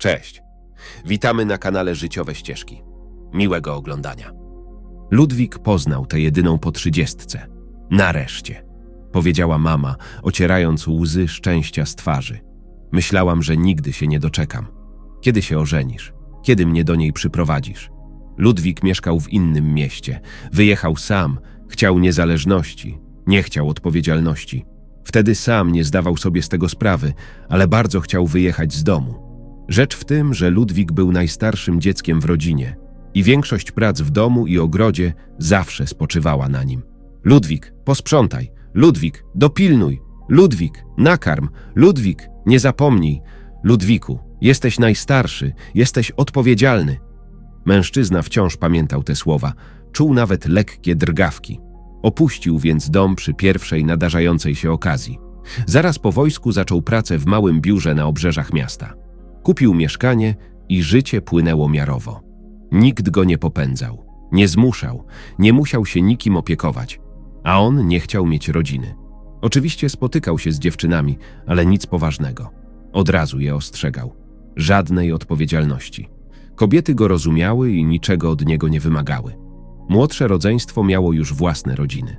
Cześć. Witamy na kanale Życiowe Ścieżki. Miłego oglądania. Ludwik poznał tę jedyną po trzydziestce. Nareszcie, powiedziała mama, ocierając łzy szczęścia z twarzy. Myślałam, że nigdy się nie doczekam. Kiedy się ożenisz? Kiedy mnie do niej przyprowadzisz? Ludwik mieszkał w innym mieście. Wyjechał sam, chciał niezależności, nie chciał odpowiedzialności. Wtedy sam nie zdawał sobie z tego sprawy, ale bardzo chciał wyjechać z domu. Rzecz w tym, że Ludwik był najstarszym dzieckiem w rodzinie i większość prac w domu i ogrodzie zawsze spoczywała na nim. Ludwik, posprzątaj. Ludwik, dopilnuj. Ludwik, nakarm. Ludwik, nie zapomnij. Ludwiku, jesteś najstarszy, jesteś odpowiedzialny. Mężczyzna wciąż pamiętał te słowa, czuł nawet lekkie drgawki. Opuścił więc dom przy pierwszej nadarzającej się okazji. Zaraz po wojsku zaczął pracę w małym biurze na obrzeżach miasta. Kupił mieszkanie i życie płynęło miarowo. Nikt go nie popędzał, nie zmuszał, nie musiał się nikim opiekować, a on nie chciał mieć rodziny. Oczywiście spotykał się z dziewczynami, ale nic poważnego. Od razu je ostrzegał. Żadnej odpowiedzialności. Kobiety go rozumiały i niczego od niego nie wymagały. Młodsze rodzeństwo miało już własne rodziny.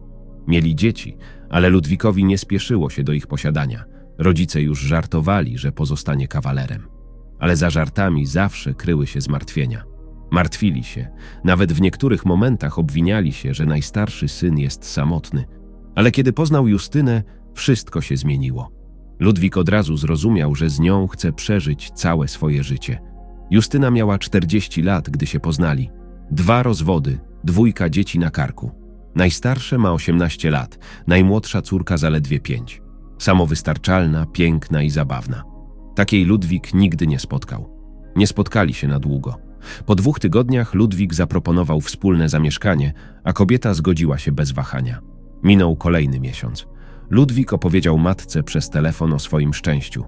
Mieli dzieci, ale Ludwikowi nie spieszyło się do ich posiadania. Rodzice już żartowali, że pozostanie kawalerem. Ale za żartami zawsze kryły się zmartwienia. Martwili się, nawet w niektórych momentach obwiniali się, że najstarszy syn jest samotny. Ale kiedy poznał Justynę, wszystko się zmieniło. Ludwik od razu zrozumiał, że z nią chce przeżyć całe swoje życie. Justyna miała 40 lat, gdy się poznali. Dwa rozwody, dwójka dzieci na karku. Najstarsze ma 18 lat, najmłodsza córka zaledwie 5. Samowystarczalna, piękna i zabawna. Takiej Ludwik nigdy nie spotkał. Nie spotkali się na długo. Po dwóch tygodniach Ludwik zaproponował wspólne zamieszkanie, a kobieta zgodziła się bez wahania. Minął kolejny miesiąc. Ludwik opowiedział matce przez telefon o swoim szczęściu.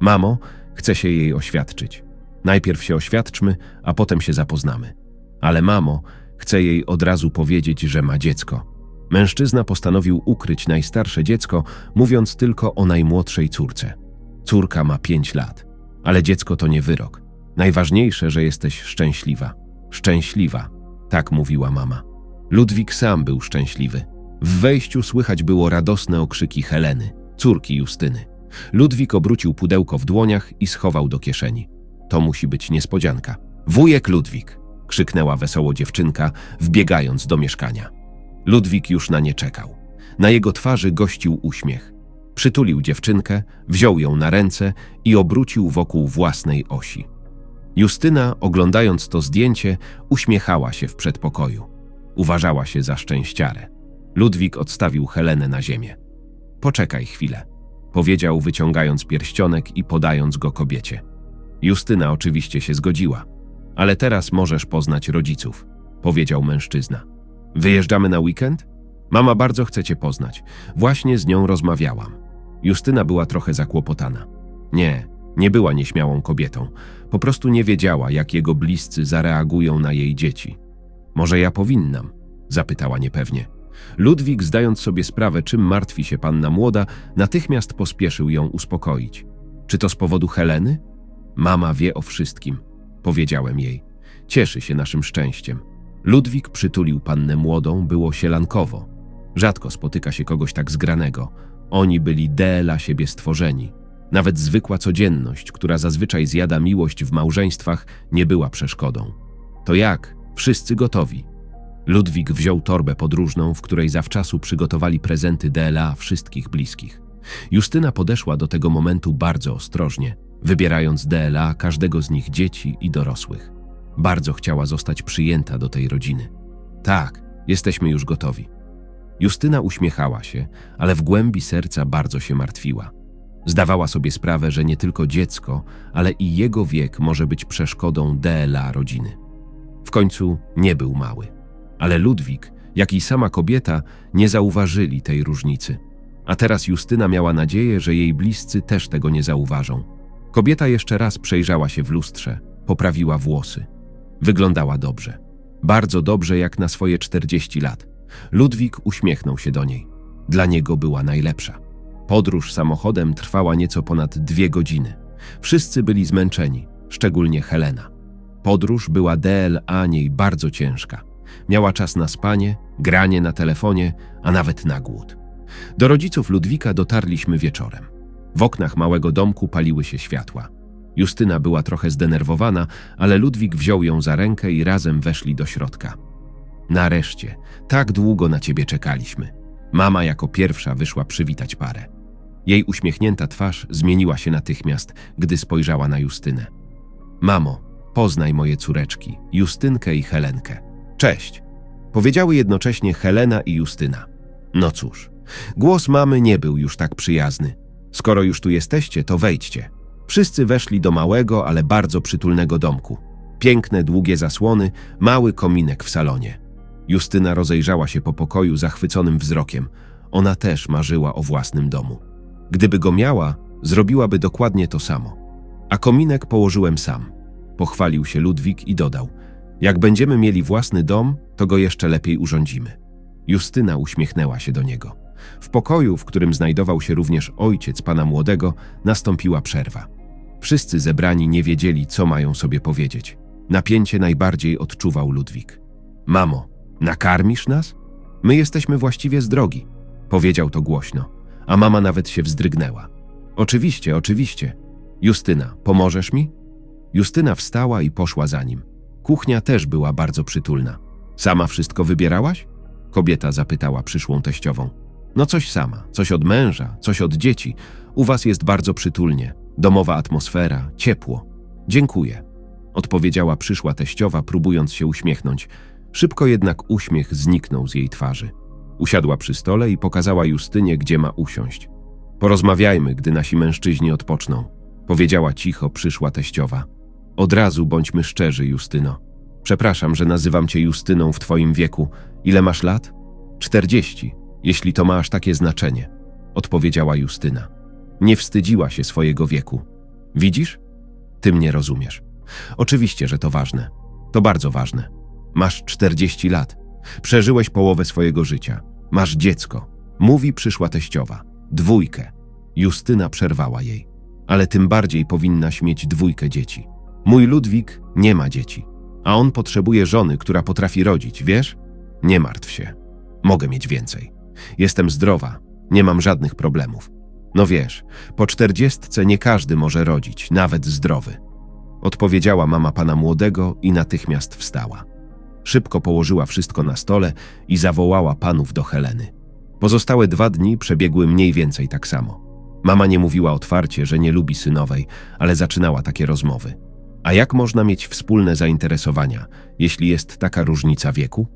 Mamo, chcę się jej oświadczyć. Najpierw się oświadczmy, a potem się zapoznamy. Ale mamo, chcę jej od razu powiedzieć, że ma dziecko. Mężczyzna postanowił ukryć najstarsze dziecko, mówiąc tylko o najmłodszej córce. Córka ma pięć lat, ale dziecko to nie wyrok. Najważniejsze, że jesteś szczęśliwa. Szczęśliwa, tak mówiła mama. Ludwik sam był szczęśliwy. W wejściu słychać było radosne okrzyki Heleny, córki Justyny. Ludwik obrócił pudełko w dłoniach i schował do kieszeni. To musi być niespodzianka. Wujek Ludwik! krzyknęła wesoło dziewczynka, wbiegając do mieszkania. Ludwik już na nie czekał. Na jego twarzy gościł uśmiech. Przytulił dziewczynkę, wziął ją na ręce i obrócił wokół własnej osi. Justyna, oglądając to zdjęcie, uśmiechała się w przedpokoju. Uważała się za szczęściarę. Ludwik odstawił Helenę na ziemię. Poczekaj chwilę, powiedział, wyciągając pierścionek i podając go kobiecie. Justyna oczywiście się zgodziła. Ale teraz możesz poznać rodziców, powiedział mężczyzna. Wyjeżdżamy na weekend? Mama bardzo chce cię poznać. Właśnie z nią rozmawiałam. Justyna była trochę zakłopotana. Nie, nie była nieśmiałą kobietą. Po prostu nie wiedziała, jak jego bliscy zareagują na jej dzieci. Może ja powinnam? zapytała niepewnie. Ludwik, zdając sobie sprawę, czym martwi się panna młoda, natychmiast pospieszył ją uspokoić. Czy to z powodu Heleny? Mama wie o wszystkim, powiedziałem jej. Cieszy się naszym szczęściem. Ludwik przytulił pannę młodą, było sielankowo. Rzadko spotyka się kogoś tak zgranego. Oni byli dla siebie stworzeni. Nawet zwykła codzienność, która zazwyczaj zjada miłość w małżeństwach, nie była przeszkodą. To jak? Wszyscy gotowi. Ludwik wziął torbę podróżną, w której zawczasu przygotowali prezenty DLA wszystkich bliskich. Justyna podeszła do tego momentu bardzo ostrożnie, wybierając DLA każdego z nich dzieci i dorosłych. Bardzo chciała zostać przyjęta do tej rodziny. Tak, jesteśmy już gotowi. Justyna uśmiechała się, ale w głębi serca bardzo się martwiła. Zdawała sobie sprawę, że nie tylko dziecko, ale i jego wiek może być przeszkodą DLA rodziny. W końcu nie był mały, ale Ludwik, jak i sama kobieta, nie zauważyli tej różnicy. A teraz Justyna miała nadzieję, że jej bliscy też tego nie zauważą. Kobieta jeszcze raz przejrzała się w lustrze, poprawiła włosy. Wyglądała dobrze. Bardzo dobrze jak na swoje 40 lat. Ludwik uśmiechnął się do niej. Dla niego była najlepsza. Podróż samochodem trwała nieco ponad dwie godziny. Wszyscy byli zmęczeni. szczególnie Helena. Podróż była dla niej bardzo ciężka. Miała czas na spanie, granie na telefonie, a nawet na głód. Do rodziców Ludwika dotarliśmy wieczorem. W oknach małego domku paliły się światła. Justyna była trochę zdenerwowana, ale Ludwik wziął ją za rękę i razem weszli do środka. Nareszcie, tak długo na ciebie czekaliśmy. Mama jako pierwsza wyszła przywitać parę. Jej uśmiechnięta twarz zmieniła się natychmiast, gdy spojrzała na Justynę. Mamo, poznaj moje córeczki, Justynkę i Helenkę. Cześć. Powiedziały jednocześnie Helena i Justyna. No cóż, głos mamy nie był już tak przyjazny. Skoro już tu jesteście, to wejdźcie. Wszyscy weszli do małego, ale bardzo przytulnego domku. Piękne, długie zasłony, mały kominek w salonie. Justyna rozejrzała się po pokoju zachwyconym wzrokiem. Ona też marzyła o własnym domu. Gdyby go miała, zrobiłaby dokładnie to samo. A kominek położyłem sam. Pochwalił się Ludwik i dodał: Jak będziemy mieli własny dom, to go jeszcze lepiej urządzimy. Justyna uśmiechnęła się do niego. W pokoju, w którym znajdował się również ojciec pana młodego, nastąpiła przerwa. Wszyscy zebrani nie wiedzieli, co mają sobie powiedzieć. Napięcie najbardziej odczuwał Ludwik. Mamo, nakarmisz nas? My jesteśmy właściwie z drogi, powiedział to głośno, a mama nawet się wzdrygnęła. Oczywiście, oczywiście. Justyna, pomożesz mi? Justyna wstała i poszła za nim. Kuchnia też była bardzo przytulna. Sama wszystko wybierałaś? Kobieta zapytała przyszłą teściową. No coś sama, coś od męża, coś od dzieci. U was jest bardzo przytulnie. Domowa atmosfera, ciepło. Dziękuję. Odpowiedziała przyszła teściowa, próbując się uśmiechnąć. Szybko jednak uśmiech zniknął z jej twarzy. Usiadła przy stole i pokazała Justynie, gdzie ma usiąść. Porozmawiajmy, gdy nasi mężczyźni odpoczną. Powiedziała cicho przyszła teściowa. Od razu bądźmy szczerzy, Justyno. Przepraszam, że nazywam cię Justyną w twoim wieku. Ile masz lat? Czterdzieści, jeśli to ma aż takie znaczenie, odpowiedziała Justyna. Nie wstydziła się swojego wieku. Widzisz? Ty mnie rozumiesz. Oczywiście, że to ważne. To bardzo ważne. Masz czterdzieści lat. Przeżyłeś połowę swojego życia. Masz dziecko. Mówi przyszła teściowa. Dwójkę. Justyna przerwała jej. Ale tym bardziej powinnaś mieć dwójkę dzieci. Mój Ludwik nie ma dzieci. A on potrzebuje żony, która potrafi rodzić, wiesz? Nie martw się. Mogę mieć więcej. Jestem zdrowa. Nie mam żadnych problemów. No wiesz, po czterdziestce nie każdy może rodzić, nawet zdrowy. Odpowiedziała mama pana młodego i natychmiast wstała. Szybko położyła wszystko na stole i zawołała panów do Heleny. Pozostałe dwa dni przebiegły mniej więcej tak samo. Mama nie mówiła otwarcie, że nie lubi synowej, ale zaczynała takie rozmowy. A jak można mieć wspólne zainteresowania, jeśli jest taka różnica wieku?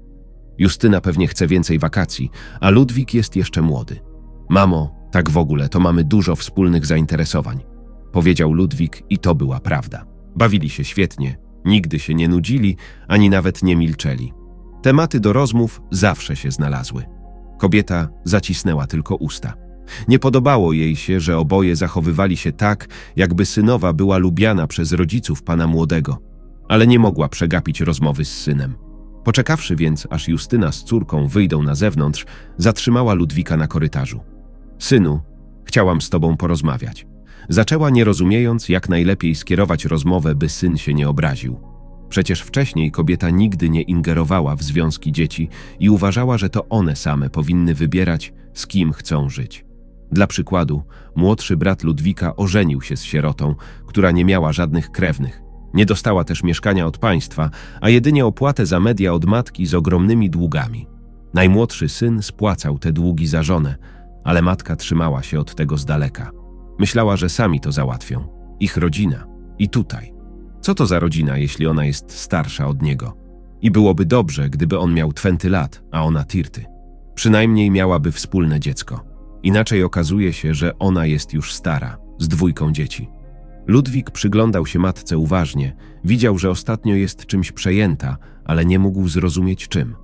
Justyna pewnie chce więcej wakacji, a Ludwik jest jeszcze młody. Mamo, tak w ogóle to mamy dużo wspólnych zainteresowań, powiedział Ludwik i to była prawda. Bawili się świetnie, nigdy się nie nudzili, ani nawet nie milczeli. Tematy do rozmów zawsze się znalazły. Kobieta zacisnęła tylko usta. Nie podobało jej się, że oboje zachowywali się tak, jakby synowa była lubiana przez rodziców pana młodego, ale nie mogła przegapić rozmowy z synem. Poczekawszy więc, aż Justyna z córką wyjdą na zewnątrz, zatrzymała Ludwika na korytarzu. Synu, chciałam z tobą porozmawiać. Zaczęła nie rozumiejąc, jak najlepiej skierować rozmowę, by syn się nie obraził. Przecież wcześniej kobieta nigdy nie ingerowała w związki dzieci i uważała, że to one same powinny wybierać, z kim chcą żyć. Dla przykładu, młodszy brat Ludwika ożenił się z sierotą, która nie miała żadnych krewnych. Nie dostała też mieszkania od państwa, a jedynie opłatę za media od matki z ogromnymi długami. Najmłodszy syn spłacał te długi za żonę, ale matka trzymała się od tego z daleka. Myślała, że sami to załatwią. Ich rodzina. I tutaj. Co to za rodzina, jeśli ona jest starsza od niego? I byłoby dobrze, gdyby on miał twenty lat, a ona tirty. Przynajmniej miałaby wspólne dziecko. Inaczej okazuje się, że ona jest już stara, z dwójką dzieci. Ludwik przyglądał się matce uważnie, widział, że ostatnio jest czymś przejęta, ale nie mógł zrozumieć czym.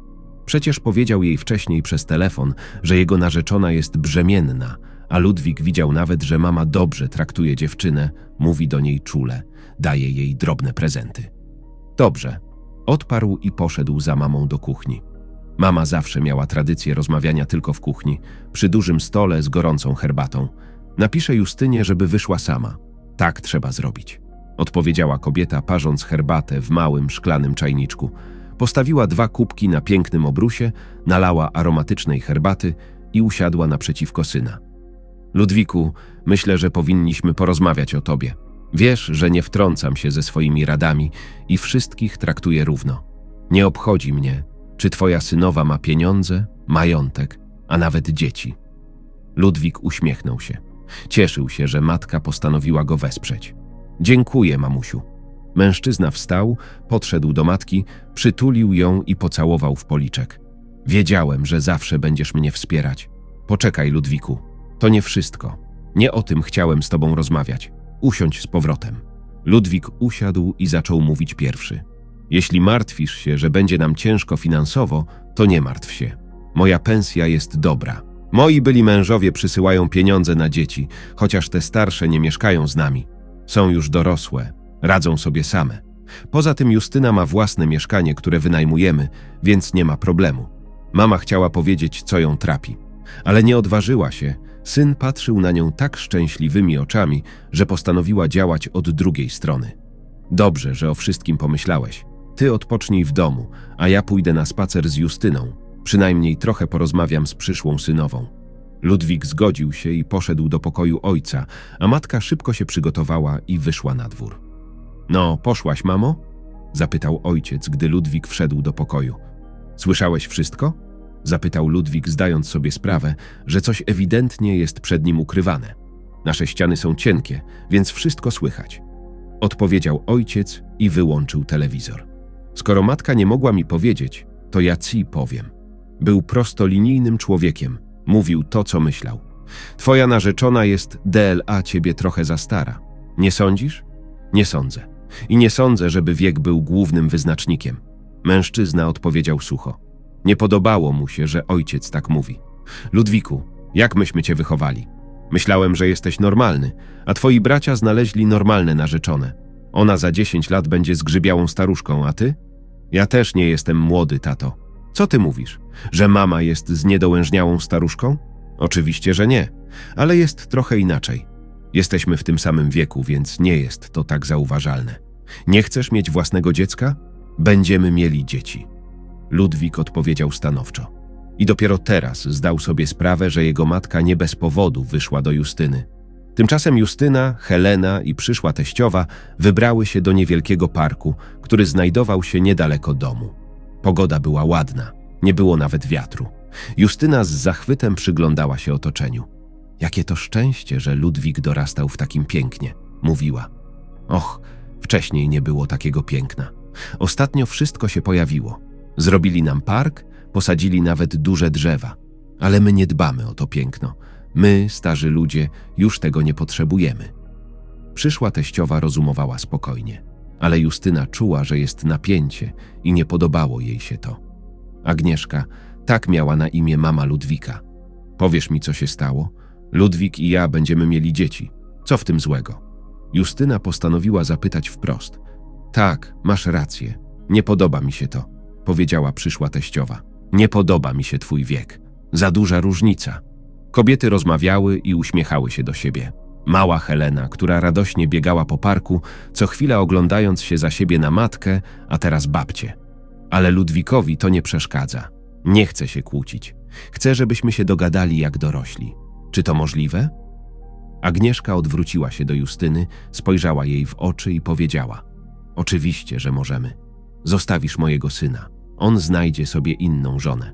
Przecież powiedział jej wcześniej przez telefon, że jego narzeczona jest brzemienna, a Ludwik widział nawet, że mama dobrze traktuje dziewczynę, mówi do niej czule, daje jej drobne prezenty. Dobrze, odparł i poszedł za mamą do kuchni. Mama zawsze miała tradycję rozmawiania tylko w kuchni, przy dużym stole z gorącą herbatą. Napiszę Justynie, żeby wyszła sama. Tak trzeba zrobić. odpowiedziała kobieta, parząc herbatę w małym, szklanym czajniczku. Postawiła dwa kubki na pięknym obrusie, nalała aromatycznej herbaty i usiadła naprzeciwko syna. Ludwiku, myślę, że powinniśmy porozmawiać o tobie. Wiesz, że nie wtrącam się ze swoimi radami i wszystkich traktuję równo. Nie obchodzi mnie, czy twoja synowa ma pieniądze, majątek, a nawet dzieci. Ludwik uśmiechnął się. Cieszył się, że matka postanowiła go wesprzeć. Dziękuję, mamusiu. Mężczyzna wstał, podszedł do matki, przytulił ją i pocałował w policzek. Wiedziałem, że zawsze będziesz mnie wspierać. Poczekaj, Ludwiku. To nie wszystko. Nie o tym chciałem z tobą rozmawiać. Usiądź z powrotem. Ludwik usiadł i zaczął mówić pierwszy. Jeśli martwisz się, że będzie nam ciężko finansowo, to nie martw się. Moja pensja jest dobra. Moi byli mężowie przysyłają pieniądze na dzieci, chociaż te starsze nie mieszkają z nami. Są już dorosłe, radzą sobie same. Poza tym Justyna ma własne mieszkanie, które wynajmujemy, więc nie ma problemu. Mama chciała powiedzieć, co ją trapi, ale nie odważyła się. Syn patrzył na nią tak szczęśliwymi oczami, że postanowiła działać od drugiej strony. Dobrze, że o wszystkim pomyślałeś. Ty odpocznij w domu, a ja pójdę na spacer z Justyną. Przynajmniej trochę porozmawiam z przyszłą synową. Ludwik zgodził się i poszedł do pokoju ojca, a matka szybko się przygotowała i wyszła na dwór. No, poszłaś, mamo? zapytał ojciec, gdy Ludwik wszedł do pokoju. Słyszałeś wszystko? Zapytał Ludwik, zdając sobie sprawę, że coś ewidentnie jest przed nim ukrywane. Nasze ściany są cienkie, więc wszystko słychać. Odpowiedział ojciec i wyłączył telewizor. Skoro matka nie mogła mi powiedzieć, to ja ci powiem. Był prostolinijnym człowiekiem, mówił to, co myślał. Twoja narzeczona jest DLA ciebie trochę za stara. Nie sądzisz? Nie sądzę. I nie sądzę, żeby wiek był głównym wyznacznikiem. Mężczyzna odpowiedział sucho. Nie podobało mu się, że ojciec tak mówi. Ludwiku, jak myśmy cię wychowali? Myślałem, że jesteś normalny, a twoi bracia znaleźli normalne narzeczone. Ona za dziesięć lat będzie zgrzybiałą staruszką, a ty? Ja też nie jestem młody, tato. Co ty mówisz? Że mama jest zniedołężniałą staruszką? Oczywiście, że nie, ale jest trochę inaczej. Jesteśmy w tym samym wieku, więc nie jest to tak zauważalne. Nie chcesz mieć własnego dziecka? Będziemy mieli dzieci. Ludwik odpowiedział stanowczo. I dopiero teraz zdał sobie sprawę, że jego matka nie bez powodu wyszła do Justyny. Tymczasem Justyna, Helena i przyszła teściowa wybrały się do niewielkiego parku, który znajdował się niedaleko domu. Pogoda była ładna, nie było nawet wiatru. Justyna z zachwytem przyglądała się otoczeniu. Jakie to szczęście, że Ludwik dorastał w takim pięknie, mówiła. Och, wcześniej nie było takiego piękna. Ostatnio wszystko się pojawiło. Zrobili nam park, posadzili nawet duże drzewa. Ale my nie dbamy o to piękno. My, starzy ludzie, już tego nie potrzebujemy. Przyszła teściowa rozumowała spokojnie, ale Justyna czuła, że jest napięcie i nie podobało jej się to. Agnieszka, tak miała na imię mama Ludwika. Powiesz mi, co się stało? Ludwik i ja będziemy mieli dzieci. Co w tym złego? Justyna postanowiła zapytać wprost. Tak, masz rację. Nie podoba mi się to, powiedziała przyszła teściowa. Nie podoba mi się twój wiek. Za duża różnica. Kobiety rozmawiały i uśmiechały się do siebie. Mała Helena, która radośnie biegała po parku, co chwila oglądając się za siebie na matkę, a teraz babcię. Ale Ludwikowi to nie przeszkadza. Nie chce się kłócić. Chce, żebyśmy się dogadali jak dorośli. Czy to możliwe? Agnieszka odwróciła się do Justyny, spojrzała jej w oczy i powiedziała: Oczywiście, że możemy. Zostawisz mojego syna. On znajdzie sobie inną żonę.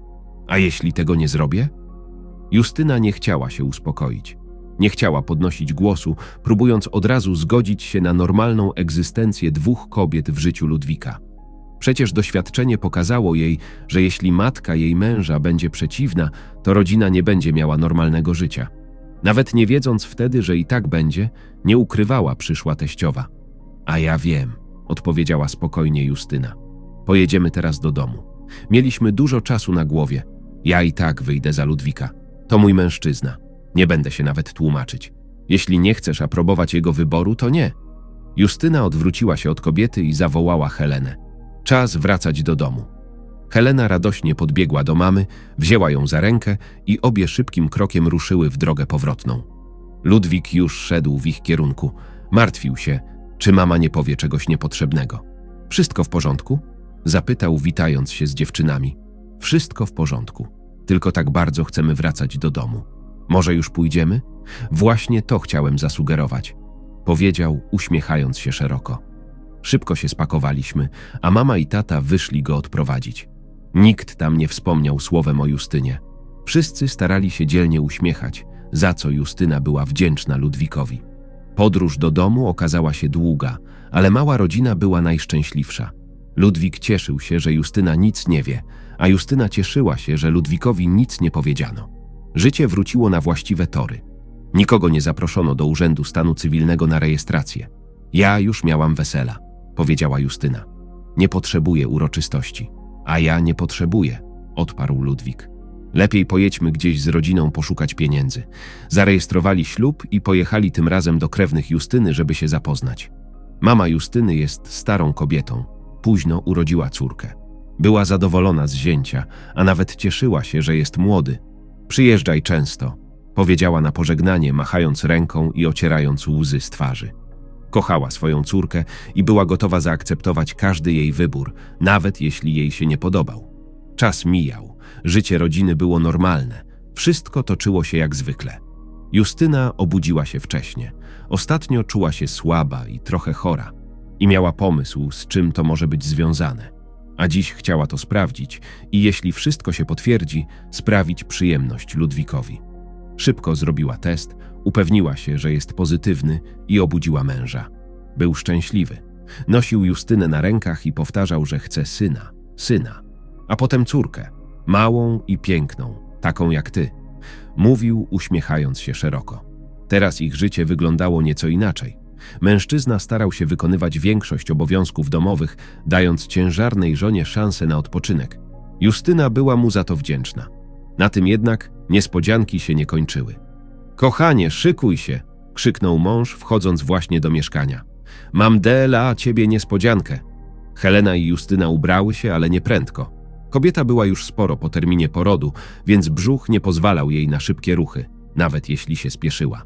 A jeśli tego nie zrobię? Justyna nie chciała się uspokoić. Nie chciała podnosić głosu, próbując od razu zgodzić się na normalną egzystencję dwóch kobiet w życiu Ludwika. Przecież doświadczenie pokazało jej, że jeśli matka jej męża będzie przeciwna, to rodzina nie będzie miała normalnego życia. Nawet nie wiedząc wtedy, że i tak będzie, nie ukrywała przyszła teściowa. A ja wiem, odpowiedziała spokojnie Justyna. Pojedziemy teraz do domu. Mieliśmy dużo czasu na głowie. Ja i tak wyjdę za Ludwika. To mój mężczyzna. Nie będę się nawet tłumaczyć. Jeśli nie chcesz aprobować jego wyboru, to nie. Justyna odwróciła się od kobiety i zawołała Helenę. Czas wracać do domu. Helena radośnie podbiegła do mamy, wzięła ją za rękę i obie szybkim krokiem ruszyły w drogę powrotną. Ludwik już szedł w ich kierunku. Martwił się, Czy mama nie powie czegoś niepotrzebnego? Wszystko w porządku? Zapytał, witając się z dziewczynami. Wszystko w porządku. Tylko tak bardzo chcemy wracać do domu. Może już pójdziemy? Właśnie to chciałem zasugerować. Powiedział, uśmiechając się szeroko. Szybko się spakowaliśmy, a mama i tata wyszli go odprowadzić. Nikt tam nie wspomniał słowem o Justynie. Wszyscy starali się dzielnie uśmiechać, za co Justyna była wdzięczna Ludwikowi. Podróż do domu okazała się długa, ale mała rodzina była najszczęśliwsza. Ludwik cieszył się, że Justyna nic nie wie, a Justyna cieszyła się, że Ludwikowi nic nie powiedziano. Życie wróciło na właściwe tory. Nikogo nie zaproszono do Urzędu Stanu Cywilnego na rejestrację. Ja już miałam wesela, powiedziała Justyna. Nie potrzebuję uroczystości. A ja nie potrzebuję, odparł Ludwik. Lepiej pojedźmy gdzieś z rodziną poszukać pieniędzy. Zarejestrowali ślub i pojechali tym razem do krewnych Justyny, żeby się zapoznać. Mama Justyny jest starą kobietą. Późno urodziła córkę. Była zadowolona z zięcia, a nawet cieszyła się, że jest młody. Przyjeżdżaj często, powiedziała na pożegnanie, machając ręką i ocierając łzy z twarzy. Kochała swoją córkę i była gotowa zaakceptować każdy jej wybór, nawet jeśli jej się nie podobał. Czas mijał, życie rodziny było normalne, wszystko toczyło się jak zwykle. Justyna obudziła się wcześnie. Ostatnio czuła się słaba i trochę chora i miała pomysł, z czym to może być związane. A dziś chciała to sprawdzić i jeśli wszystko się potwierdzi, sprawić przyjemność Ludwikowi. Szybko zrobiła test, upewniła się, że jest pozytywny i obudziła męża. Był szczęśliwy. Nosił Justynę na rękach i powtarzał, że chce syna, syna, a potem córkę, małą i piękną, taką jak ty. Mówił, uśmiechając się szeroko. Teraz ich życie wyglądało nieco inaczej. Mężczyzna starał się wykonywać większość obowiązków domowych, dając ciężarnej żonie szansę na odpoczynek. Justyna była mu za to wdzięczna. Na tym jednak niespodzianki się nie kończyły. Kochanie, szykuj się! krzyknął mąż, wchodząc właśnie do mieszkania. Mam dla ciebie niespodziankę. Helena i Justyna ubrały się, ale nie prędko. Kobieta była już sporo po terminie porodu, więc brzuch nie pozwalał jej na szybkie ruchy, nawet jeśli się spieszyła.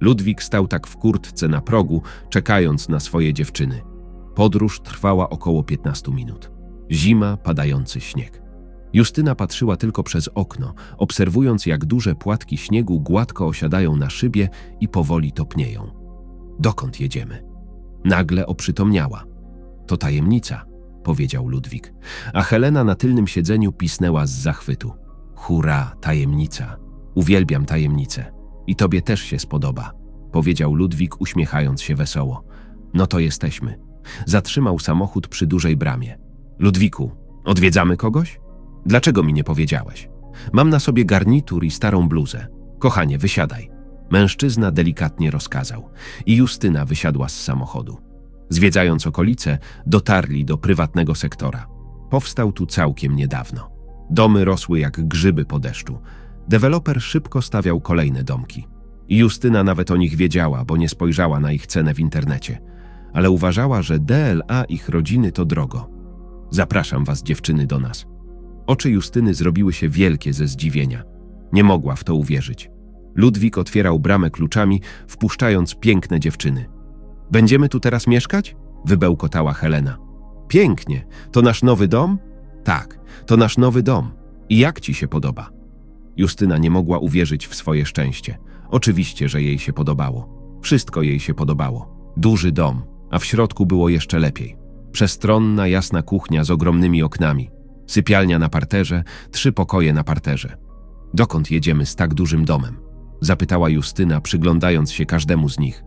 Ludwik stał tak w kurtce na progu, czekając na swoje dziewczyny. Podróż trwała około 15 minut. Zima, padający śnieg. Justyna patrzyła tylko przez okno, obserwując jak duże płatki śniegu gładko osiadają na szybie i powoli topnieją. Dokąd jedziemy? Nagle oprzytomniała. To tajemnica, powiedział Ludwik, a Helena na tylnym siedzeniu pisnęła z zachwytu. Hurra, tajemnica. Uwielbiam tajemnice. I tobie też się spodoba, powiedział Ludwik, uśmiechając się wesoło. No to jesteśmy. Zatrzymał samochód przy dużej bramie. Ludwiku, odwiedzamy kogoś? Dlaczego mi nie powiedziałeś? Mam na sobie garnitur i starą bluzę. Kochanie, wysiadaj. Mężczyzna delikatnie rozkazał i Justyna wysiadła z samochodu. Zwiedzając okolice, dotarli do prywatnego sektora. Powstał tu całkiem niedawno. Domy rosły jak grzyby po deszczu. Deweloper szybko stawiał kolejne domki. Justyna nawet o nich wiedziała, bo nie spojrzała na ich cenę w internecie. Ale uważała, że DLA ich rodziny to drogo. Zapraszam was, dziewczyny, do nas. Oczy Justyny zrobiły się wielkie ze zdziwienia. Nie mogła w to uwierzyć. Ludwik otwierał bramę kluczami, wpuszczając piękne dziewczyny. Będziemy tu teraz mieszkać? Wybełkotała Helena. Pięknie. To nasz nowy dom? Tak, to nasz nowy dom. I jak ci się podoba? Justyna nie mogła uwierzyć w swoje szczęście. Oczywiście, że jej się podobało. Wszystko jej się podobało. Duży dom, a w środku było jeszcze lepiej. Przestronna, jasna kuchnia z ogromnymi oknami. Sypialnia na parterze, trzy pokoje na parterze. Dokąd jedziemy z tak dużym domem? Zapytała Justyna, przyglądając się każdemu z nich.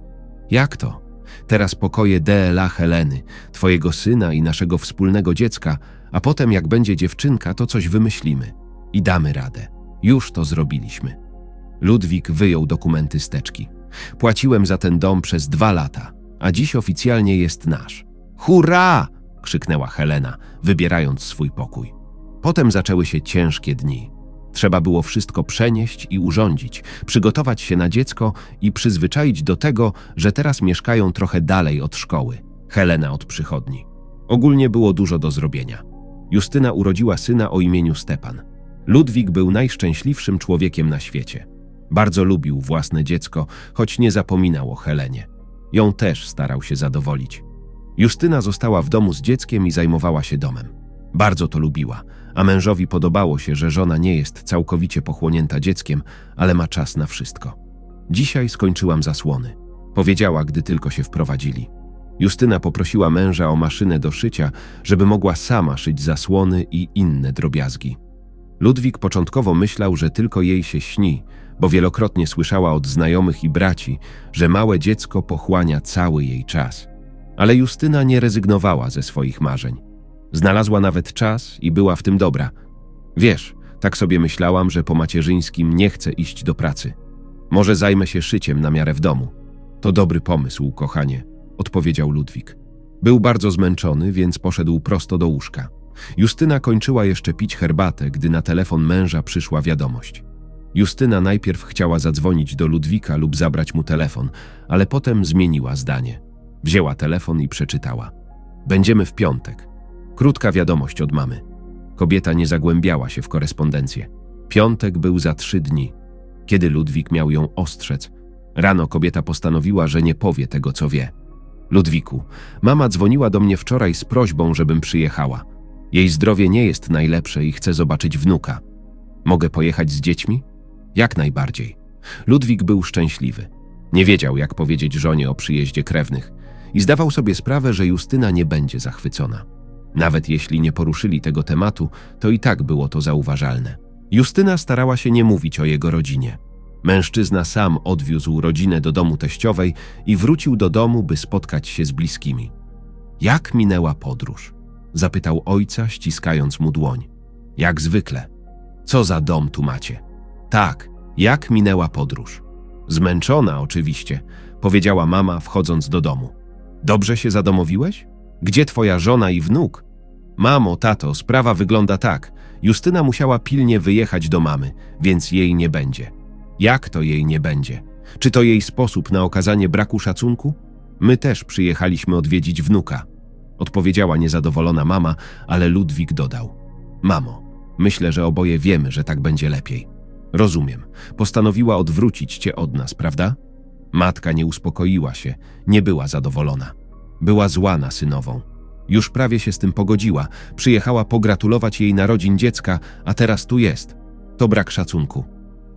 Jak to? Teraz pokoje DLA Heleny, twojego syna i naszego wspólnego dziecka, a potem jak będzie dziewczynka, to coś wymyślimy. I damy radę. Już to zrobiliśmy. Ludwik wyjął dokumenty z teczki. Płaciłem za ten dom przez dwa lata, a dziś oficjalnie jest nasz. Hurra! krzyknęła Helena, wybierając swój pokój. Potem zaczęły się ciężkie dni. Trzeba było wszystko przenieść i urządzić, przygotować się na dziecko i przyzwyczaić do tego, że teraz mieszkają trochę dalej od szkoły, Helena od przychodni. Ogólnie było dużo do zrobienia. Justyna urodziła syna o imieniu Stepan. Ludwik był najszczęśliwszym człowiekiem na świecie. Bardzo lubił własne dziecko, choć nie zapominał o Helenie. ją też starał się zadowolić. Justyna została w domu z dzieckiem i zajmowała się domem. Bardzo to lubiła, a mężowi podobało się, że żona nie jest całkowicie pochłonięta dzieckiem, ale ma czas na wszystko. Dzisiaj skończyłam zasłony, powiedziała, gdy tylko się wprowadzili. Justyna poprosiła męża o maszynę do szycia, żeby mogła sama szyć zasłony i inne drobiazgi. Ludwik początkowo myślał, że tylko jej się śni, bo wielokrotnie słyszała od znajomych i braci, że małe dziecko pochłania cały jej czas. Ale Justyna nie rezygnowała ze swoich marzeń. Znalazła nawet czas i była w tym dobra. Wiesz, tak sobie myślałam, że po macierzyńskim nie chcę iść do pracy. Może zajmę się szyciem na miarę w domu. To dobry pomysł, kochanie, odpowiedział Ludwik. Był bardzo zmęczony, więc poszedł prosto do łóżka. Justyna kończyła jeszcze pić herbatę, gdy na telefon męża przyszła wiadomość. Justyna najpierw chciała zadzwonić do Ludwika lub zabrać mu telefon, ale potem zmieniła zdanie. Wzięła telefon i przeczytała. Będziemy w piątek. Krótka wiadomość od mamy. Kobieta nie zagłębiała się w korespondencję. Piątek był za trzy dni. Kiedy Ludwik miał ją ostrzec, rano kobieta postanowiła, że nie powie tego, co wie. Ludwiku, mama dzwoniła do mnie wczoraj z prośbą, żebym przyjechała. Jej zdrowie nie jest najlepsze i chce zobaczyć wnuka. Mogę pojechać z dziećmi? Jak najbardziej. Ludwik był szczęśliwy. Nie wiedział, jak powiedzieć żonie o przyjeździe krewnych i zdawał sobie sprawę, że Justyna nie będzie zachwycona. Nawet jeśli nie poruszyli tego tematu, to i tak było to zauważalne. Justyna starała się nie mówić o jego rodzinie. Mężczyzna sam odwiózł rodzinę do domu teściowej i wrócił do domu, by spotkać się z bliskimi. Jak minęła podróż? Zapytał ojca, ściskając mu dłoń. Jak zwykle. Co za dom tu macie? Tak, jak minęła podróż? Zmęczona oczywiście, powiedziała mama, wchodząc do domu. Dobrze się zadomowiłeś? Gdzie twoja żona i wnuk? Mamo, tato, sprawa wygląda tak. Justyna musiała pilnie wyjechać do mamy, więc jej nie będzie. Jak to jej nie będzie? Czy to jej sposób na okazanie braku szacunku? My też przyjechaliśmy odwiedzić wnuka. Odpowiedziała niezadowolona mama, ale Ludwik dodał: Mamo, myślę, że oboje wiemy, że tak będzie lepiej. Rozumiem. Postanowiła odwrócić cię od nas, prawda? Matka nie uspokoiła się, nie była zadowolona. Była zła na synową. Już prawie się z tym pogodziła. Przyjechała pogratulować jej narodzin dziecka, a teraz tu jest. To brak szacunku.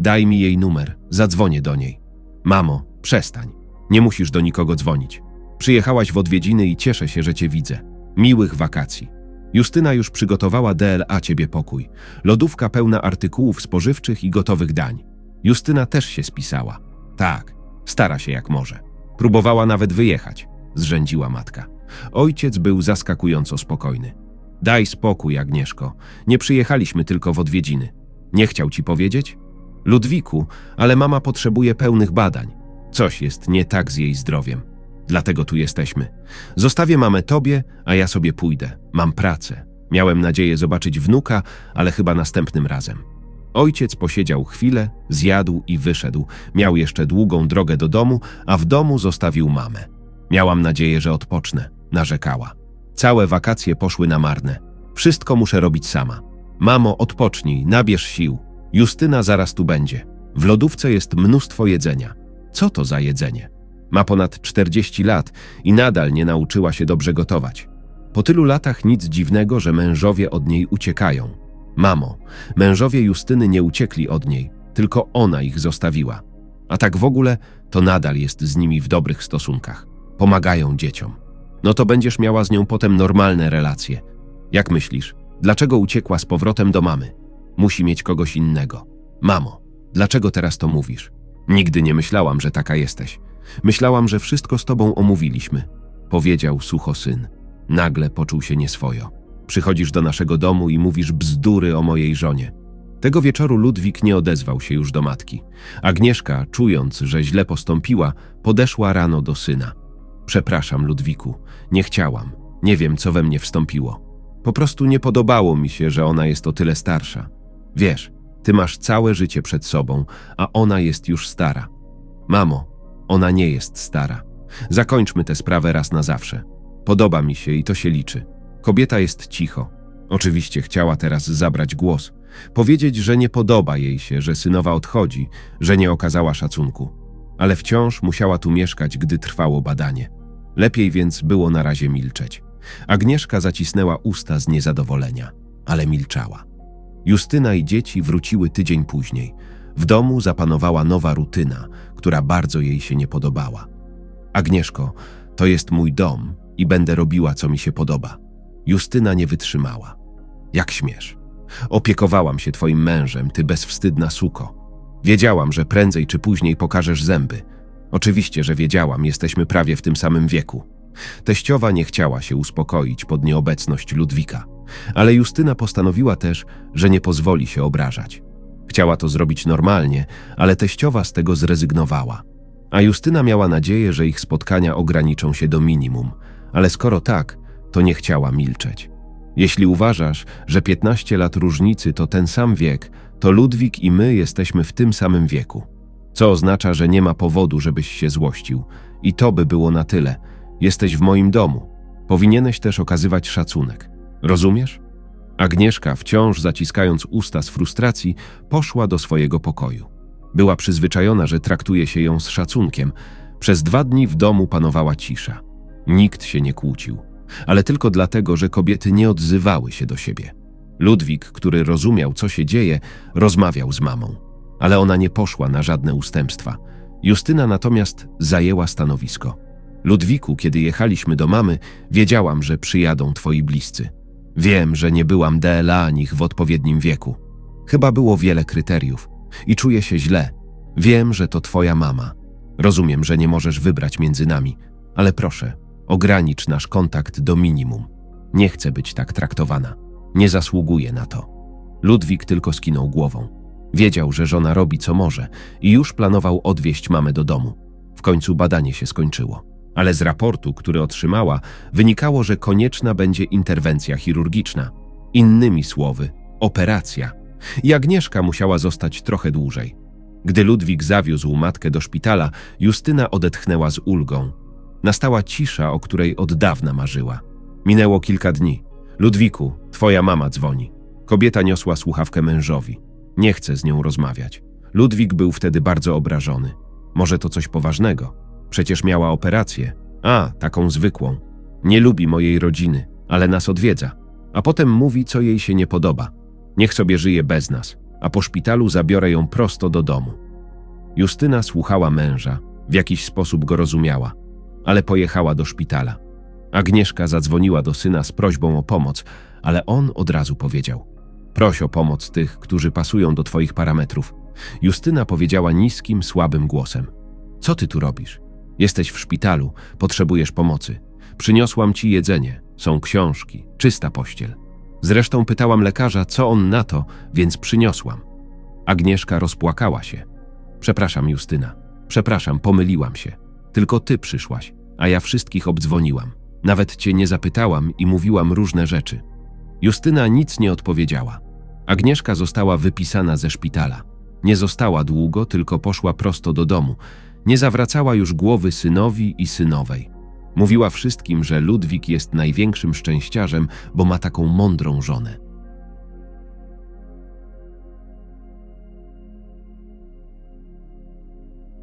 Daj mi jej numer, zadzwonię do niej. Mamo, przestań. Nie musisz do nikogo dzwonić. Przyjechałaś w odwiedziny i cieszę się, że cię widzę. Miłych wakacji. Justyna już przygotowała DLA ciebie pokój. Lodówka pełna artykułów spożywczych i gotowych dań. Justyna też się spisała. Tak, stara się jak może. Próbowała nawet wyjechać, zrzędziła matka. Ojciec był zaskakująco spokojny. Daj spokój, Agnieszko. Nie przyjechaliśmy tylko w odwiedziny. Nie chciał ci powiedzieć? Ludwiku, ale mama potrzebuje pełnych badań. Coś jest nie tak z jej zdrowiem. Dlatego tu jesteśmy. Zostawię mamę tobie, a ja sobie pójdę. Mam pracę. Miałem nadzieję zobaczyć wnuka, ale chyba następnym razem. Ojciec posiedział chwilę, zjadł i wyszedł. Miał jeszcze długą drogę do domu, a w domu zostawił mamę. Miałam nadzieję, że odpocznę, narzekała. Całe wakacje poszły na marne. Wszystko muszę robić sama. Mamo, odpocznij, nabierz sił. Justyna zaraz tu będzie. W lodówce jest mnóstwo jedzenia. Co to za jedzenie? Ma ponad 40 lat i nadal nie nauczyła się dobrze gotować. Po tylu latach nic dziwnego, że mężowie od niej uciekają. Mamo, mężowie Justyny nie uciekli od niej, tylko ona ich zostawiła. A tak w ogóle, to nadal jest z nimi w dobrych stosunkach. Pomagają dzieciom. No to będziesz miała z nią potem normalne relacje. Jak myślisz, dlaczego uciekła z powrotem do mamy? Musi mieć kogoś innego. Mamo, dlaczego teraz to mówisz? Nigdy nie myślałam, że taka jesteś. Myślałam, że wszystko z tobą omówiliśmy, powiedział sucho syn. Nagle poczuł się nieswojo. Przychodzisz do naszego domu i mówisz bzdury o mojej żonie. Tego wieczoru Ludwik nie odezwał się już do matki. Agnieszka, czując, że źle postąpiła, podeszła rano do syna. Przepraszam, Ludwiku, nie chciałam. Nie wiem, co we mnie wstąpiło. Po prostu nie podobało mi się, że ona jest o tyle starsza. Wiesz, ty masz całe życie przed sobą, a ona jest już stara. Mamo, ona nie jest stara. Zakończmy tę sprawę raz na zawsze. Podoba mi się i to się liczy. Kobieta jest cicho. Oczywiście chciała teraz zabrać głos. Powiedzieć, że nie podoba jej się, że synowa odchodzi, że nie okazała szacunku. ale wciąż musiała tu mieszkać, gdy trwało badanie. Lepiej więc było na razie milczeć. Agnieszka zacisnęła usta z niezadowolenia, ale milczała. Justyna i dzieci wróciły tydzień później. W domu zapanowała nowa rutyna, która bardzo jej się nie podobała. Agnieszko, to jest mój dom i będę robiła, co mi się podoba. Justyna nie wytrzymała. Jak śmiesz? Opiekowałam się twoim mężem, ty bezwstydna suko. Wiedziałam, że prędzej czy później pokażesz zęby. Oczywiście, że wiedziałam, jesteśmy prawie w tym samym wieku. Teściowa nie chciała się uspokoić pod nieobecność Ludwika, ale Justyna postanowiła też, że nie pozwoli się obrażać. Chciała to zrobić normalnie, ale teściowa z tego zrezygnowała. A Justyna miała nadzieję, że ich spotkania ograniczą się do minimum, ale skoro tak, to nie chciała milczeć. Jeśli uważasz, że 15 lat różnicy to ten sam wiek, to Ludwik i my jesteśmy w tym samym wieku. Co oznacza, że nie ma powodu, żebyś się złościł. I to by było na tyle. Jesteś w moim domu. Powinieneś też okazywać szacunek. Rozumiesz? Agnieszka, wciąż zaciskając usta z frustracji, poszła do swojego pokoju. Była przyzwyczajona, że traktuje się ją z szacunkiem. Przez dwa dni w domu panowała cisza. Nikt się nie kłócił, ale tylko dlatego, że kobiety nie odzywały się do siebie. Ludwik, który rozumiał, co się dzieje, rozmawiał z mamą, ale ona nie poszła na żadne ustępstwa. Justyna natomiast zajęła stanowisko. Ludwiku, kiedy jechaliśmy do mamy, wiedziałam, że przyjadą twoi bliscy. Wiem, że nie byłam dla nich w odpowiednim wieku. Chyba było wiele kryteriów i czuję się źle. Wiem, że to twoja mama. Rozumiem, że nie możesz wybrać między nami, ale proszę, ogranicz nasz kontakt do minimum. Nie chcę być tak traktowana. Nie zasługuję na to. Ludwik tylko skinął głową. Wiedział, że żona robi co może i już planował odwieźć mamę do domu. W końcu badanie się skończyło. Ale z raportu, który otrzymała, wynikało, że konieczna będzie interwencja chirurgiczna. Innymi słowy, operacja. I Agnieszka musiała zostać trochę dłużej. Gdy Ludwik zawiózł matkę do szpitala, Justyna odetchnęła z ulgą. Nastała cisza, o której od dawna marzyła. Minęło kilka dni. Ludwiku, twoja mama dzwoni. Kobieta niosła słuchawkę mężowi. Nie chce z nią rozmawiać. Ludwik był wtedy bardzo obrażony. Może to coś poważnego. Przecież miała operację. A, taką zwykłą. Nie lubi mojej rodziny, ale nas odwiedza. A potem mówi, co jej się nie podoba. Niech sobie żyje bez nas, a po szpitalu zabiorę ją prosto do domu. Justyna słuchała męża, w jakiś sposób go rozumiała, ale pojechała do szpitala. Agnieszka zadzwoniła do syna z prośbą o pomoc, ale on od razu powiedział: Proś o pomoc tych, którzy pasują do twoich parametrów. Justyna powiedziała niskim, słabym głosem: Co ty tu robisz? Jesteś w szpitalu, potrzebujesz pomocy. Przyniosłam ci jedzenie, są książki, czysta pościel. Zresztą pytałam lekarza, co on na to, więc przyniosłam. Agnieszka rozpłakała się. Przepraszam, Justyna. Przepraszam, pomyliłam się. Tylko ty przyszłaś, a ja wszystkich obdzwoniłam. Nawet cię nie zapytałam i mówiłam różne rzeczy. Justyna nic nie odpowiedziała. Agnieszka została wypisana ze szpitala. Nie została długo, tylko poszła prosto do domu. Nie zawracała już głowy synowi i synowej. Mówiła wszystkim, że Ludwik jest największym szczęściarzem, bo ma taką mądrą żonę.